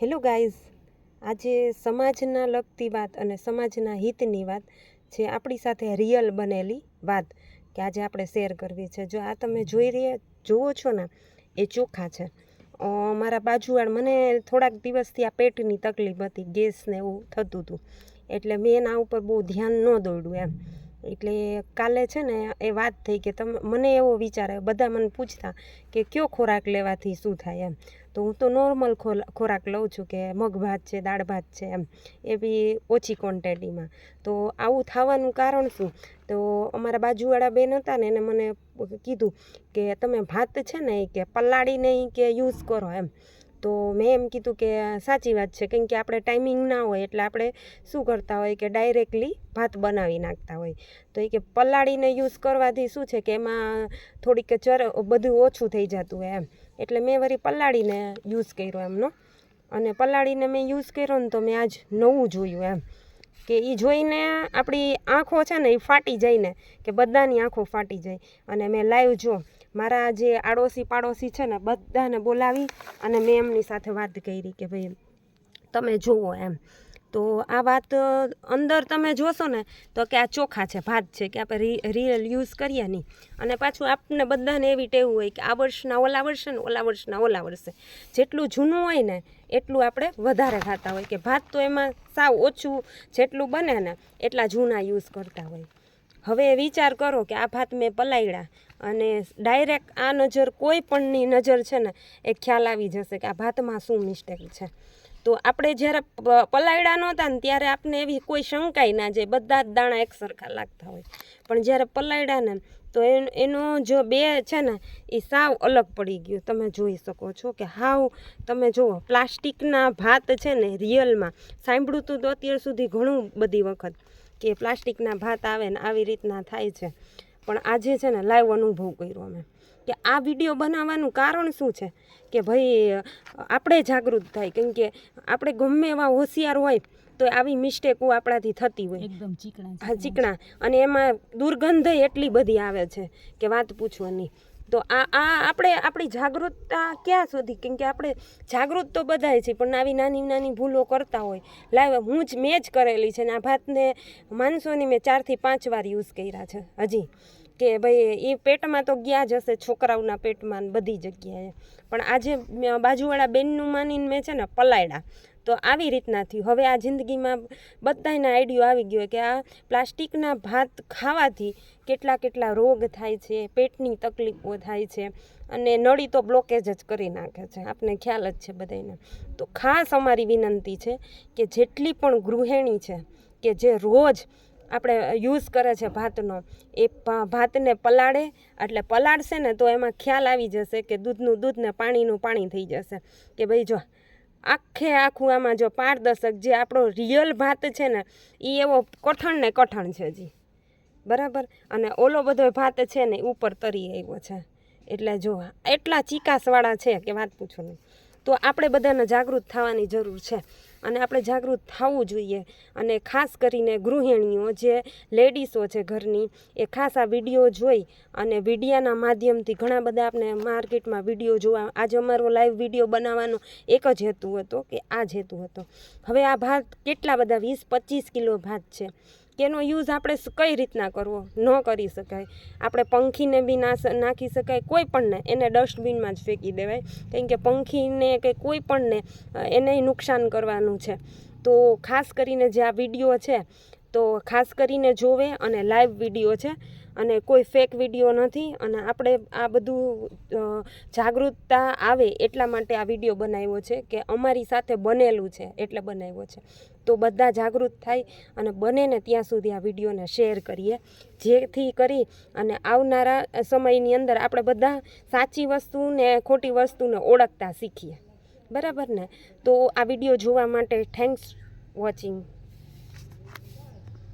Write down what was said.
Hello guys, આજે સમાજના લગતી વાત અને સમાજના હિતની વાત જે આપણી સાથે રિયલ બનેલી વાત કે આજે આપણે શેર કરવી છે. જો આ તમે જોઈ રહ્યા, જુઓ છો ને, એ ચોખા છે. મારા બાજુવાળ મને થોડાક દિવસથી આ પેટની તકલીફ હતી ગેસ ને એવું થતું હતું. એટલે મેં એના ઉપર બહુ ધ્યાન ન દોડ્યું એમ. એટલે કાલે છે ને એ વાત થઈ કે તમે, મને એવો વિચાર આવ્યો, બધા મને પૂછતા કે કયો ખોરાક લેવાથી શું થાય એમ. તો હું તો નોર્મલ ખોરાક લઉં છું કે મગ ભાત છે, દાળ ભાત છે એમ. એ બી ઓછી ક્વોન્ટિટીમાં તો આવું થવાનું કારણ શું? તો અમારા બાજુવાળા બેન હતા ને એને મને કીધું કે તમે ભાત છે ને કે પલાળીને કે યુઝ કરો એમ. તો મેં એમ કીધું કે સાચી વાત છે, કેમ કે આપણે ટાઈમિંગ ના હોય એટલે આપણે શું કરતા હોય કે ડાયરેક્ટલી ભાત બનાવી નાખતા હોય. તો એ કે પલાળીને યુઝ કરવાથી શું છે કે એમાં થોડીક ચર બધું ઓછું થઈ જતું હોય એમ. એટલે મેં વળી પલાળીને યુઝ કર્યો એમનો. અને પલાળીને મેં યુઝ કર્યો ને તો મેં આજ નવું જોયું એમ. કે એ જોઈને આપણી આંખો છે ને એ ફાટી જાય ને કે બધાની આંખો ફાટી જાય. અને મેં લાઈવ જો, મારા જે આડોશી પાડોશી છે ને, બધાને બોલાવી અને મેં એમની સાથે વાત કરી કે ભાઈ તમે જુઓ એમ. તો આ વાત અંદર તમે જોશો ને, તો કે આ ચોખા છે, ભાત છે, કે આપણે રિયલ યુઝ કરીએ નહીં. અને પાછું આપને બધાને એવી ટેવું હોય કે આ વર્ષના ઓલા વર્ષે ને ઓલા વર્ષના ઓલા વર્ષે. જેટલું જૂનું હોય ને, એટલું આપણે વધારે ખાતા હોય કે ભાત તો એમાં સાવ ઓછું જેટલું બને ને, એટલા જૂના યુઝ કરતા હોય. હવે વિચાર કરો કે આ ભાત મેં પલાળ્યા અને ડાયરેક્ટ આ નજર કોઈ પણની નજર છે ને, એ ખ્યાલ આવી જશે કે આ ભાતમાં શું મિસ્ટેક છે. તો આપણે જ્યારે પ- પલાળ્યા નહોતા ને ત્યારે આપને એવી કોઈ શંકાય ના જાય, બધા જ દાણા એક સરખા લાગતા હોય. પણ જ્યારે પલાયડા ને, તો એન- જો બે છે ને, એ સાવ અલગ પડી ગયું. તમે જોઈ શકો છો કે હાવ, તમે જુઓ પ્લાસ્ટિકના ભાત છે ને રિયલમાં સાંભળ્યું તું તો અત્યાર સુધી ઘણું બધી વખત કે પ્લાસ્ટિકના ભાત આવે ને, આવી રીતના થાય છે. પણ આજે છે ને લાઈવ અનુભવ કર્યો અમે. કે આ વીડિયો બનાવવાનું કારણ શું છે? કે ભાઈ આપણે જાગૃત થાય. કેમ કે આપણે ગમે એવા હોશિયાર હોય તો આવી મિસ્ટેકો આપણાથી થતી હોય. એકદમ ચીકણા હા ચીકણા. અને એમાં દુર્ગંધ એટલી બધી આવે છે કે વાત પૂછવાની. તો આ આ આપણે આપણી જાગૃતતા ક્યાં સુધી કેમ કે આપણે જાગૃત તો બધાય છે પણ આવી નાની નાની ભૂલો કરતા હોય. લાવ, હું જ મેં જ કરેલી છે ને આ ભાતને માનસોની મેં ચારથી પાંચ વાર યુઝ કર્યા છે, હજી. કે ભાઈ, એ પેટમાં તો ગયા જ હશે, છોકરાઓના પેટમાં બધી જગ્યાએ. પણ આજે બાજુવાળા બેનનું માનીને મેં છે ને પલાળ્યા તો આવી રીતના થયું. હવે આ જિંદગીમાં બધાના આઈડિયો આવી ગયો કે આ પ્લાસ્ટિકના ભાત ખાવાથી કેટલા કેટલા રોગ થાય છે, પેટની તકલીફો થાય છે અને નળી તો બ્લોકેજ જ કરી નાખે છે. આપને ખ્યાલ જ છે બધાને તો ખાસ અમારી વિનંતી છે કે જેટલી પણ ગૃહિણી છે કે જે રોજ આપણે યુઝ કરે છે ભાતનો, એ ભાતને પલાળે, એટલે પલાળશે ને તો એમાં ખ્યાલ આવી જશે કે દૂધનું દૂધ ને પાણીનું પાણી થઈ જશે. કે ભાઈ જો આખે આખું આમાં જો પારદર્શક જે આપણો રિયલ ભાત છે ને એ એવો કઠણ ને કઠણ છે જી. બરાબર? અને ઓલો બધો ભાત છે ને ઉપર તરી આવ્યો છે. એટલે જો, એટલા ચીકાસવાળા છે કે વાત પૂછો નહીં. તો આપણે બધાને જાગૃત થવાની જરૂર છે. અને આપણે જાગૃત થવું જોઈએ. અને ખાસ કરીને ગૃહિણીઓ, જે લેડીસો છે ઘરની, એ ખાસ આ વીડિયો જોઈ અને વિડીયાના માધ્યમથી ઘણા બધા આપણે માર્કેટમાં વીડિયો જોવા, આજે અમારો લાઈવ વીડિયો બનાવવાનો એક જ હેતુ હતો કે આ જ હેતુ હતો. હવે આ ભાત કેટલા બધા વીસ પચીસ કિલો ભાત છે. કે એનો યુઝ આપણે કઈ રીતના કરવો? ન કરી શકાય. આપણે પંખીને બી ના નાખી શકાય કોઈ પણને. એને ડસ્ટબિનમાં જ ફેંકી દેવાય. કેમ કે પંખીને કે કોઈ પણને એને નુકસાન કરવાનું છે. તો ખાસ કરીને જે આ વીડિયો છે, તો ખાસ કરીને જોવે અને લાઈવ વીડિયો છે. અને કોઈ ફેક વીડિયો નથી અને આપણે આ બધું જાગૃતતા આવે એટલા માટે આ વીડિયો બનાવ્યો છે કે અમારી સાથે બનેલું છે, એટલે બનાવ્યો છે. તો બધા જાગૃત થાય અને બને ને ત્યાં સુધી આ વિડીયોને શેર કરીએ. જેથી કરી અને આવનારા સમયની અંદર આપણે બધા સાચી વસ્તુ ને ખોટી વસ્તુને ઓળખતા શીખીએ. બરાબર ને? તો આ વીડિયો જોવા માટે થેન્ક્સ વોચિંગ